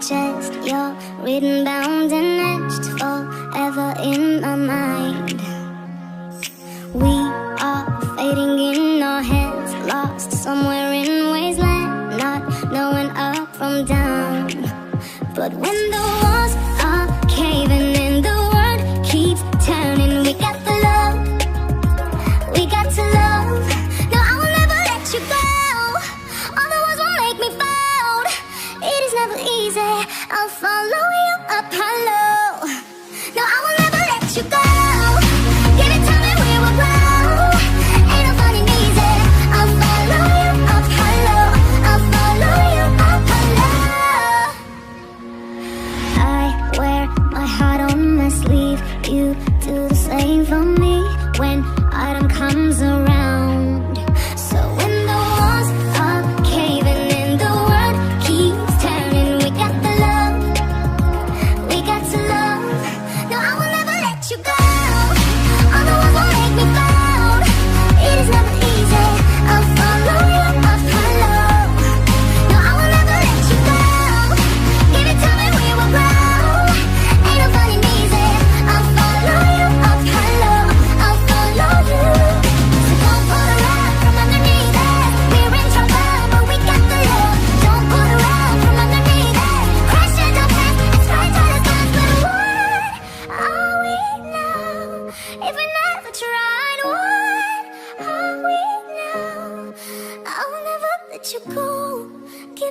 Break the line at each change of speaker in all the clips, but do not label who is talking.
chest. You're written, bound, and etched forever in my mind. We are fading in our heads, lost somewhere in wasteland, not knowing up from down. But when the I'll follow you up hello. No, I will never let you go. Give it time and we will grow. Ain't no fun easy. I'll follow you. I'll follow you. I wear my heart on my sleeve. You do the same for me when autumn comes around.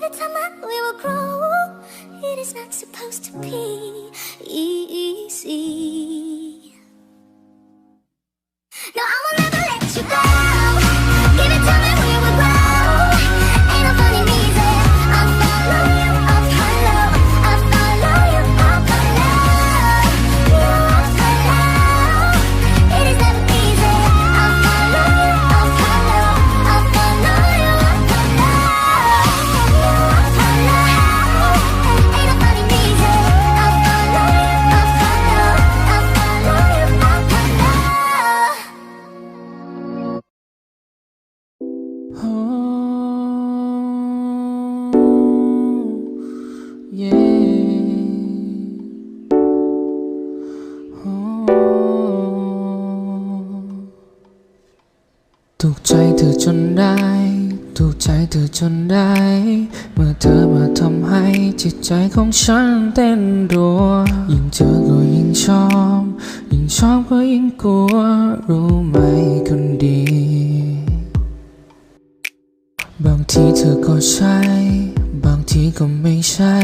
It time and we will grow. It is not supposed to be
ถูกใจเธอจนได้ ถูกใจเธอจนได้ เมื่อเธอมาทำให้จิตใจของฉันเต้นรัว ยิ่งเจอก็ยิ่งชอบ ยิ่งชอบก็ยิ่งกลัว รู้ไหมคนดี บางทีเธอก็ใช่ บางทีก็ไม่ใช่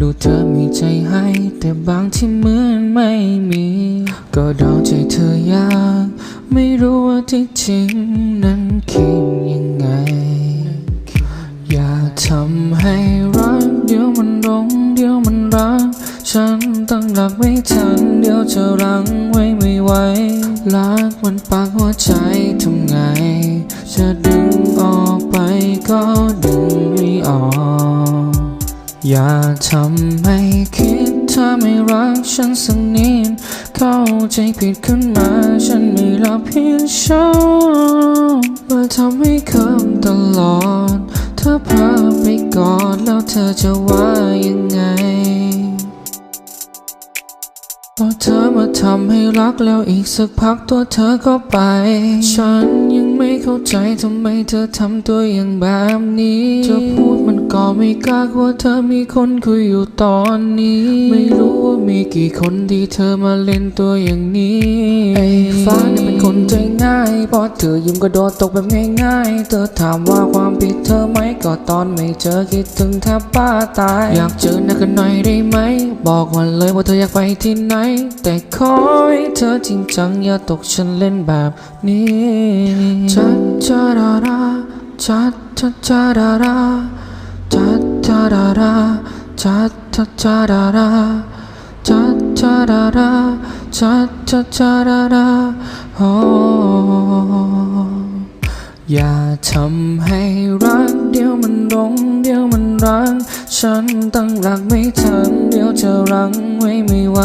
ดูเธอมีใจให้ แต่บางที่เหมือนไม่มี ก็เดาใจเธอยาก ไม่รู้ว่าที่จริงนั้นคิดยังไง อย่าทำให้รัก เดี๋ยวมันหลงเดี๋ยวมันรัก ฉันตั้งหลักไม่ทัน เดี๋ยวจะรังไว้ไม่ไหวรักมันปากหัวใจทำไง จะดึงออกไป ก็ดึงไม่ออก อย่าทำให้คิดถ้าไม่รักฉันสักนิดเข้าใจผิดขึ้นมาฉันไม่รับผิดชอบว่าทำให้คำตลอด ถ้าพาไปกอดแล้วเธอจะว่ายังไงพอเธอมาทำให้รักแล้วอีกสักพักตัวเธอก็ไป ฉันยัง ไม่เข้าใจทำไมเธอทำตัวอย่างแบบนี้จะพูดมันก็ไม่กล้ากลัวเธอมีคนคุยอยู่ตอนนี้ ไม่รู้ว่ามีกี่คนที่เธอมาเล่นตัวอย่างนี้ไอ้ฟ้าเนี่ยเป็นคนใจง่ายพอเธอยิ้มก็โดดตกแบบง่ายๆ เธอถามว่าความผิดเธอไหมก็ตอนไม่เจอคิดถึงแทบป้าตาย อยากเจอหน้ากันหน่อยได้ไหม บอกมาเลยว่าเธออยากไปที่ไหน แต่ขอให้เธอจริงจังอย่าตกฉันเล่นแบบนี้จัดจาดาราจัดจัดจาดาราจัดจาดาราจัดจัดจาดาราจัดจาดาราจัดจัดจาดาราโอ้อย่าทำให้รักเดียวมันหลงเดียวมันรักฉันตั้งหลักไม่ทันเดียวจะรั้งไว้ไม่ไหว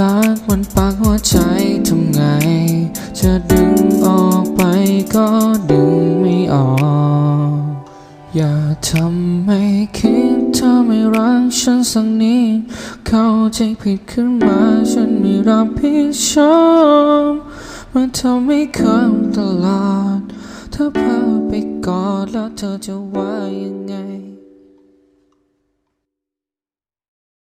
รักมันปากหัวใจทำไง จะดึงออก ก็ดึงไม่ออก อย่าทำให้คิดธอไม่รักฉันสักนิดเข้าใจผิดขึ้นมาฉันไม่รับผิดชอบมันทำให้เคิมตลอด ถ้าเพ้อไปกอดแล้วเธอจะว่ายังไง